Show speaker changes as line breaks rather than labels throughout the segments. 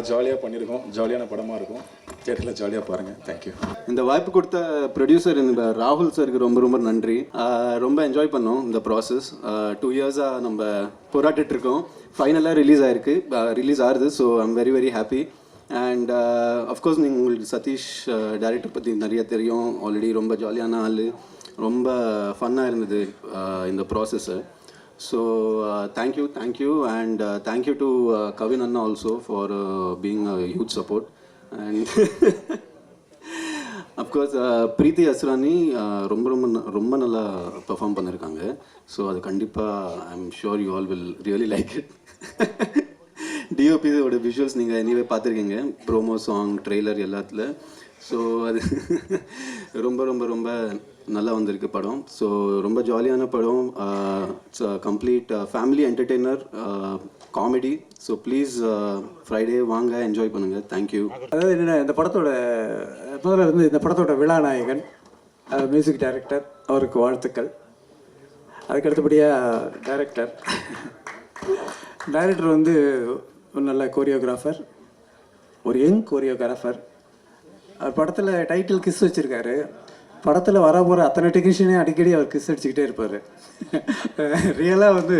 நல்லா ஜாலியாக பண்ணியிருக்கோம் ஜாலியான படமாக இருக்கும். தேட்டரில் ஜாலியாக பாருங்கள் தேங்க்யூ
இந்த வாய்ப்பு கொடுத்த ப்ரொடியூசர் இந்த ராகுல் சருக்கு ரொம்ப ரொம்ப நன்றி. ரொம்ப என்ஜாய் பண்ணோம் இந்த ப்ராசஸ் டூ இயர்ஸாக நம்ம போராட்டிட்டு இருக்கோம். ஃபைனலாக ரிலீஸ் ஆயிருக்கு. ரிலீஸ் ஆகுது. So I'm very very happy and of course நீங்கள் உங்களுக்கு சதீஷ் டேரக்டர் பற்றி நிறைய தெரியும். ஆல்ரெடி ரொம்ப ஜாலியான ஆள். ரொம்ப ஃபன்னாக இருந்தது இந்த process so thank you thank you and thank you to Kavin Anna also for being huge support and of course Preethi Asrani ரொம்ப ரொம்ப ந- ரொம்ப நல்லா பெர்ஃபார்ம் பண்ணியிருக்காங்க ஸோ அது கண்டிப்பாக I am sure you all will really like it டிஓபியோட visuals நீங்கள் anyway பார்த்துருக்கீங்க. ப்ரோமோ சாங் ட்ரெய்லர் எல்லாத்துல. ஸோ அது ரொம்ப ரொம்ப ரொம்ப நல்லா வந்திருக்கு படம். ஸோ ரொம்ப ஜாலியான படம். It's complete family entertainer comedy so please Friday வாங்க என்ஜாய் பண்ணுங்கள் தேங்க்யூ
அதாவது என்னென்ன இந்த படத்தோட முதல்ல வந்து இந்த படத்தோட விழாநாயகன் மியூசிக் டைரக்டர் அவருக்கு வாழ்த்துக்கள். அதுக்கு அடுத்தபடியாக டைரக்டர் டைரக்டர் வந்து ஒரு நல்ல கோரியோகிராஃபர் ஒரு யங் கோரியோகிராஃபர் படத்தில் டைட்டில் கிஸ் வச்சுருக்காரு. படத்தில் வர போகிற அத்தனை டெக்னீஷியனே அடிக்கடி அவர் கிஸ் அடிச்சுக்கிட்டே இருப்பார். ரியலாக வந்து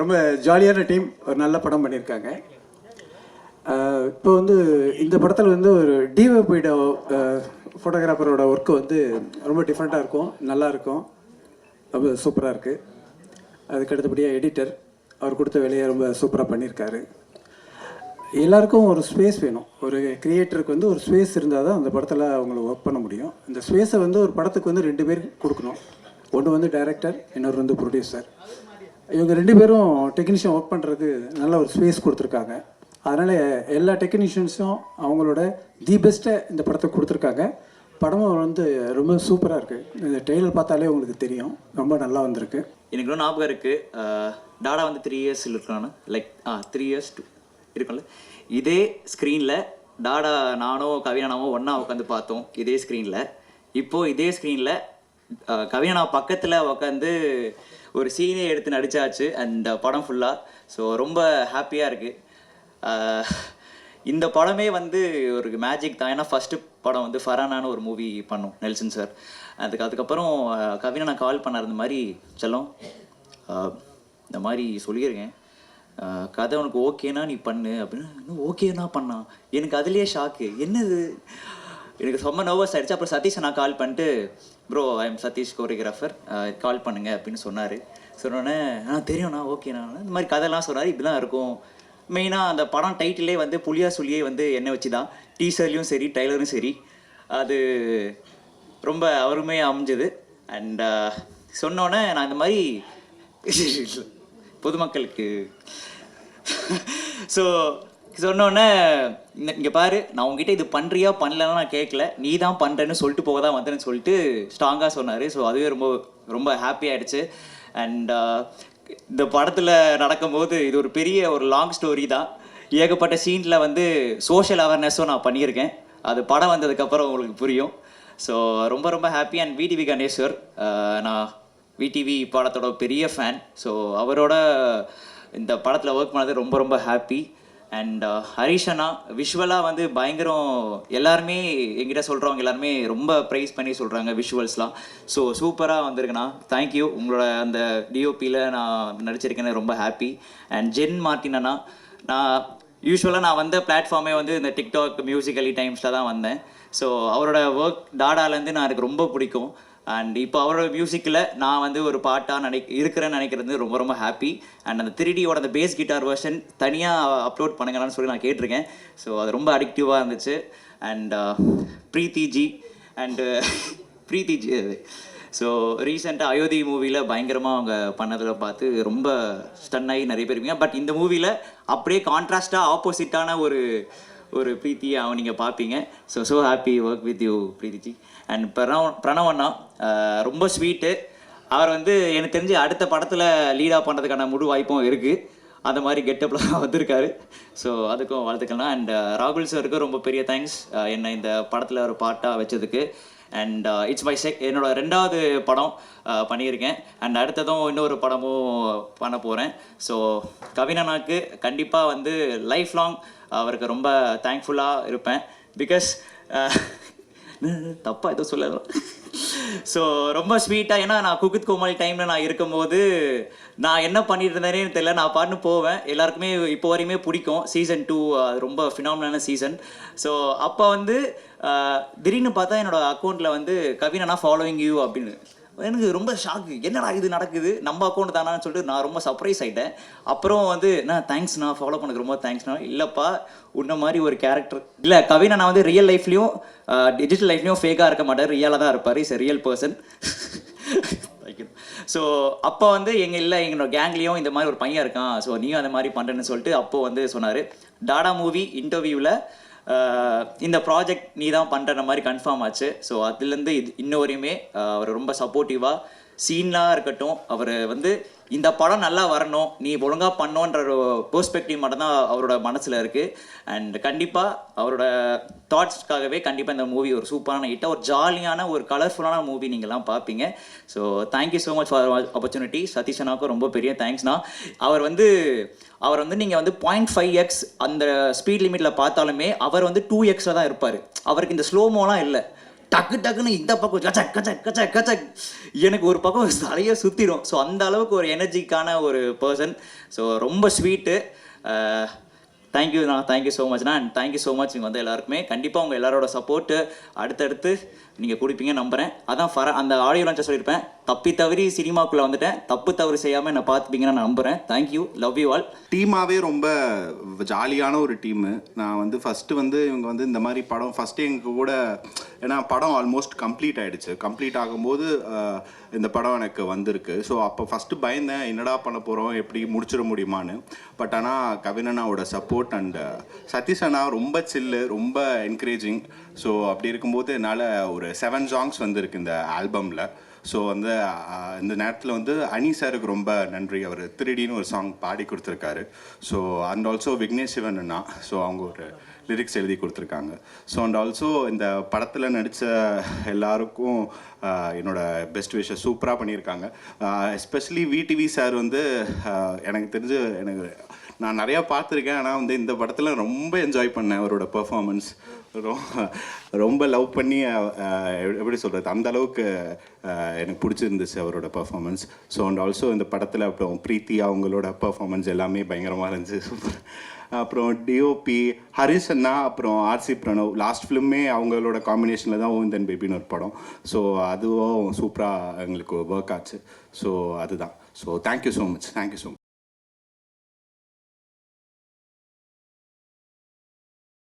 ரொம்ப ஜாலியான டீம் ஒரு நல்ல படம் பண்ணியிருக்காங்க இப்போ வந்து இந்த படத்தில் வந்து ஒரு டிஓபியோட ஃபோட்டோகிராஃபரோட ஒர்க்கு வந்து ரொம்ப டிஃப்ரெண்ட்டாக இருக்கும் நல்லாயிருக்கும் ரொம்ப சூப்பராக இருக்குது அதுக்கு அடுத்தபடியாக எடிட்டர் அவர் கொடுத்த வேலையை ரொம்ப சூப்பராக பண்ணியிருக்காரு எல்லாருக்கும் ஒரு ஸ்பேஸ் வேணும். ஒரு கிரியேட்டருக்கு வந்து ஒரு ஸ்பேஸ் இருந்தால் தான் அந்த படத்தில் அவங்கள ஒர்க் பண்ண முடியும். இந்த ஸ்பேஸை வந்து ஒரு படத்துக்கு வந்து ரெண்டு பேர் கொடுக்கணும். ஒன்று வந்து டைரக்டர் இன்னொரு வந்து ப்ரொடியூசர் இவங்க ரெண்டு பேரும் டெக்னீஷியன் ஒர்க் பண்ணுறதுக்கு நல்ல ஒரு ஸ்பேஸ் கொடுத்துருக்காங்க. அதனால் எல்லா டெக்னீஷியன்ஸும் அவங்களோட தி பெஸ்ட்டை இந்த படத்தை கொடுத்துருக்காங்க. படமும் வந்து ரொம்ப சூப்பராக இருக்குது இந்த டெய்லர் பார்த்தாலே உங்களுக்கு தெரியும். ரொம்ப நல்லா வந்திருக்கு.
எனக்கு இன்னும் ஞாபகம் இருக்குது டாடா வந்து த்ரீ இயர்ஸ் இருக்கானு. Like a three years two இருக்கும்ல. இதே ஸ்க்ரீனில் டாடா நானோ கவினாவோ ஒன்றா உட்காந்து பார்த்தோம் இதே ஸ்க்ரீனில் இப்போது இதே ஸ்க்ரீனில் கவினா பக்கத்தில் உட்காந்து ஒரு சீனே எடுத்து நடித்தாச்சு அந்த படம் ஃபுல்லாக ஸோ ரொம்ப ஹாப்பியாக இருக்குது இந்த படமே வந்து ஒரு மேஜிக் தான். ஏன்னா ஃபஸ்ட்டு படம் வந்து ஃபரானான்னு ஒரு மூவி பண்ணோம் நெல்சன் சார் அதுக்கு அதுக்கப்புறம் அஹ், கவினா நான் கால் பண்ணார் இந்த மாதிரி செல்லம் இந்த மாதிரி சொல்லியிருக்கேன். கதை உனக்கு ஓகேனா நீ பண்ணு அப்படின்னு. ஓகேனா பண்ணா? எனக்கு அதுலேயே ஷாக்கு என்னது? எனக்கு ரொம்ப நர்வஸ் ஆகிடுச்சு அப்புறம் சதீஷை நான் கால் பண்ணிட்டு bro I am Sathish choreographer call பண்ணுங்க அப்படின்னு சொன்னார். சொன்னோடனே ஆ தெரியும்ண்ணா ஓகேண்ணா. இந்த மாதிரி கதைலாம் சொன்னார். இப்படிலாம் இருக்கும். மெயினாக அந்த படம் டைட்டிலே வந்து புளியா சொல்லியே வந்து என்னை வச்சு தான் டீசர்லையும் சரி டைலரும் சரி. அது ரொம்ப அருமையாக அமைஞ்சது. அண்ட் சொன்னோன்னே நான் இந்த மாதிரி பொதுமக்களுக்கு. ஸோ சொன்னோன்னே இங்கே பாரு நான் உங்ககிட்ட இது பண்ணுறியா பண்ணலன்னா நான் கேட்கல நீ தான் பண்ணுறேன்னு சொல்லிட்டு போக தான் வந்தேன்னு சொல்லிட்டு ஸ்ட்ராங்காக சொன்னார். ஸோ அதுவே ரொம்ப ரொம்ப ஹாப்பி ஆகிடுச்சு அண்ட் uh, இந்த படத்தில் நடக்கும்போது இது ஒரு பெரிய ஒரு லாங் ஸ்டோரி தான். ஏகப்பட்ட சீனில் வந்து சோஷியல் அவேர்னஸும் நான் பண்ணியிருக்கேன். அது படம் வந்ததுக்கப்புறம் உங்களுக்கு புரியும். ஸோ ரொம்ப ரொம்ப ஹாப்பி அண்ட் விடிவி கணேஸ்வர் நான் விடிவி படத்தோட பெரிய ஃபேன் ஸோ அவரோட இந்த படத்தில் ஒர்க் பண்ணது ரொம்ப ரொம்ப ஹாப்பி அண்ட் ஹரிஷனா விஷுவலாக வந்து பயங்கரம் எல்லாருமே எங்கிட்ட சொல்கிறவங்க எல்லாருமே ரொம்ப ப்ரைஸ் பண்ணி சொல்கிறாங்க விஷுவல்ஸ்லாம் ஸோ சூப்பராக வந்திருக்குண்ணா. தேங்க்யூ உங்களோட அந்த டிஓபியில் நான் நடிச்சிருக்கேன்னு ரொம்ப ஹாப்பி அண்ட் ஜென் மார்டின் அண்ணா நான் யூஸ்வலாக நான் வந்த பிளாட்ஃபார்மே வந்து இந்த டிக்டாக் மியூசிக்கலி டைம்ஸில் தான் வந்தேன். ஸோ அவரோட ஒர்க் டாடாலேருந்து நான் எனக்கு ரொம்ப பிடிக்கும். அண்ட் இப்போ அவரோட மியூசிக்கில் நான் வந்து ஒரு பாட்டாக நினை இருக்கிறேன்னு நினைக்கிறது ரொம்ப ரொம்ப ஹாப்பி அண்ட் அந்த த்ரீடியோட அந்த பேஸ் கிட்டார் வெர்ஷன் தனியாக அப்லோட் பண்ணுங்களான்னு சொல்லி நான் கேட்டிருக்கேன். ஸோ அது ரொம்ப அடிக்டிவாக இருந்துச்சு. And Preethi ji and Preethi ji so ரீசெண்டாக அயோத்தி மூவியில் பயங்கரமாக அவங்க பண்ணதில் பார்த்து ரொம்ப ஸ்டன் ஆகி நிறைய பேர் இருப்பீங்க. பட் இந்த மூவியில் அப்படியே கான்ட்ராஸ்டாக ஆப்போசிட்டான ஒரு ஒரு ப்ரீத்தியை அவன் நீங்கள் பார்ப்பீங்க. So so happy work with you Preethi ji and Pranav பிரணவண்ணா ரொம்ப ஸ்வீட்டு அவர் வந்து எனக்கு தெரிஞ்சு அடுத்த படத்தில் லீடாக பண்ணுறதுக்கான முழு வாய்ப்பும் இருக்குது அந்த மாதிரி கெட்டப்பில் தான் வந்திருக்காரு. ஸோ அதுக்கும் வாழ்த்துக்கள்னா அண்ட் ராகுல் சாருக்கும் ரொம்ப பெரிய தேங்க்ஸ் என்னை இந்த படத்தில் ஒரு பாட்டாக வச்சதுக்கு. அண்ட் இட்ஸ் மை செக் என்னோட ரெண்டாவது படம் பண்ணியிருக்கேன். அண்ட் அடுத்ததும் இன்னொரு படமும் பண்ண போகிறேன் ஸோ கவினனாக்கு கண்டிப்பாக வந்து லைஃப் லாங் அவருக்கு ரொம்ப தேங்க்ஃபுல்லாக இருப்பேன். பிகாஸ் தப்பாக எதுவும் சொல்லலாம். ஸோ ரொம்ப ஸ்வீட்டாக ஏன்னா நான் குகித் கோமாளி டைமில் நான் இருக்கும்போது நான் என்ன பண்ணிட்டு இருந்தேனே தெரியல. நான் பாட்டு போவேன். எல்லாருக்குமே இப்போ வரையுமே பிடிக்கும். சீசன் டூ ரொம்ப ஃபினாமினான சீசன் ஸோ அப்போ வந்து திடீர்னு பார்த்தா என்னோட அக்கௌண்ட்டில் வந்து கவினா ஃபாலோவிங் யூ அப்படின்னு. எனக்கு ரொம்ப ஷாக்கு என்னடா இது நடக்குது? நம்ம அக்கௌண்ட் தானான்னு சொல்லிட்டு நான் ரொம்ப சர்ப்ரைஸ் ஆகிட்டேன் அப்புறம் வந்து நான் தேங்க்ஸ்ண்ணா ஃபாலோ பண்ணதுக்கு ரொம்ப தேங்க்ஸ்ண்ணா இல்லைப்பா உன்ன மாதிரி ஒரு கேரக்டர் இல்லை கவினா நான் வந்து ரியல் லைஃப்லையும் டிஜிட்டல் லைஃப்லையும் ஃபேக்காக இருக்க மாட்டார். ரியலாக தான் இருப்பார். இஸ் ரியல் பர்சன் ஸோ அப்போ வந்து எங்கள் இல்லை எங்களோட கேங்லேயும் இந்த மாதிரி ஒரு பையன் இருக்கான். ஸோ நீயும் அந்த மாதிரி பண்ணுறேன்னு சொல்லிட்டு அப்போ வந்து சொன்னார். டாடா மூவி இன்டர்வியூவில் இந்த ப்ராஜெக்ட் நீ தான் பண்ணுற மாதிரி கன்ஃபார்ம் ஆச்சு. ஸோ அதுலேருந்து இது இன்ன வரையுமே அவர் ரொம்ப சப்போர்ட்டிவாக சீன்லாம் இருக்கட்டும் அவர் வந்து இந்த படம் நல்லா வரணும் நீ ஒழுங்காக பண்ணோன்ற ஒரு பெர்ஸ்பெக்டிவ் மட்டும்தான் அவரோட மனசில் இருக்குது அண்ட் கண்டிப்பாக அவரோட தாட்ஸ்க்காகவே கண்டிப்பாக இந்த மூவி ஒரு சூப்பரான ஹிட்டாக ஒரு ஜாலியான ஒரு கலர்ஃபுல்லான மூவி நீங்கள்லாம் பார்ப்பீங்க so thank you so much for opportunity சதீஷனாக்கும் ரொம்ப பெரிய தேங்க்ஸ்ண்ணா அவர் வந்து அவர் வந்து நீங்கள் வந்து பாயிண்ட் ஃபைவ் எக்ஸ் அந்த ஸ்பீட் லிமிட்டில் பார்த்தாலுமே அவர் வந்து டூ எக்ஸில் தான் இருப்பார். அவருக்கு இந்த ஸ்லோமோலாம் இல்லை. டக்கு டக்குன்னு இந்த பக்கம் கச்சக் கச்சக் கச்சக் கச்சக் எனக்கு ஒரு பக்கம் தலையை சுற்றிடும் ஸோ அந்த அளவுக்கு ஒரு எனர்ஜிக்கான ஒரு பர்சன் ஸோ ரொம்ப ஸ்வீட்டு தேங்க்யூண்ணா thank you so மச்ண்ணா and thank you so much இங்கே வந்து எல்லாருக்குமே. கண்டிப்பாக உங்கள் எல்லாரோட சப்போர்ட்டு அடுத்தடுத்து நீங்கள் கொடுப்பீங்க நம்புகிறேன் அதான் ஃபர அந்த ஆடியோ லான்ச்சை சொல்லியிருப்பேன். தப்பி தவறி சினிமாக்குள்ளே வந்துட்டேன். தப்பு தவறு செய்யாமல் என்னை பார்த்துப்பீங்கன்னு நான் நம்புகிறேன் thank you love you all
டீமாகவே ரொம்ப ஜாலியான ஒரு டீமு. நான் வந்து ஃபஸ்ட்டு வந்து இவங்க வந்து இந்த மாதிரி படம் ஃபஸ்ட்டு எங்கள் கூட ஏன்னா படம் ஆல்மோஸ்ட் கம்ப்ளீட் ஆகிடுச்சு கம்ப்ளீட் ஆகும்போது இந்த படம் எனக்கு வந்திருக்கு. ஸோ அப்போ ஃபஸ்ட்டு பயந்தேன். என்னடா பண்ண போகிறோம் எப்படி முடிச்சிட முடியுமான்னு. பட் ஆனால் கவினனாவோட சப்போர்ட் அண்ட் சதீஷ் அண்ணா ரொம்ப சில்லு ரொம்ப என்கரேஜிங் ஸோ அப்படி இருக்கும்போது என்னால் ஒரு செவன் சாங்ஸ் வந்திருக்கு இந்த ஆல்பமில் ஸோ வந்து இந்த நேரத்தில் வந்து அனி சாருக்கு ரொம்ப நன்றி. அவர் திருடின்னு ஒரு சாங் பாடி கொடுத்துருக்காரு. So and also Vignesh Shivan Anna. So அவங்க ஒரு லிரிக்ஸ் எழுதி கொடுத்துருக்காங்க. ஸோ அண்ட் ஆல்சோ இந்த படத்தில் நடித்த எல்லாருக்கும் என்னோட பெஸ்ட் விஷயம் சூப்பராக பண்ணியிருக்காங்க. எஸ்பெஷலி விடிவி சார் வந்து எனக்கு தெரிஞ்சு எனக்கு நான் நிறையா பார்த்துருக்கேன். ஆனால் வந்து இந்த படத்தில் ரொம்ப என்ஜாய் பண்ணேன் அவரோட பர்ஃபாமன்ஸ் ரொம்ப ரொம்ப லவ் பண்ணி எப்படி சொல்கிறது அந்த அளவுக்கு எனக்கு பிடிச்சிருந்துச்சு அவரோட பெர்ஃபார்மன்ஸ் ஸோ அண்ட் ஆல்சோ இந்த படத்தில் அப்புறம் பிரீத்தி அவங்களோட பெர்ஃபார்மன்ஸ் எல்லாமே பயங்கரமாக இருந்துச்சு. அப்புறம் டிஓபி ஹரிஷ் அண்ணா அப்புறம் ஆர்சி பிரணவ் லாஸ்ட் ஃபிலிமே அவங்களோட காம்பினேஷனில் தான் ஓவிந்தன் பேபின்னு ஒரு படம். ஸோ அதுவும் சூப்பராக எங்களுக்கு ஒர்க் ஆச்சு. ஸோ அதுதான். So thank you so much thank you so much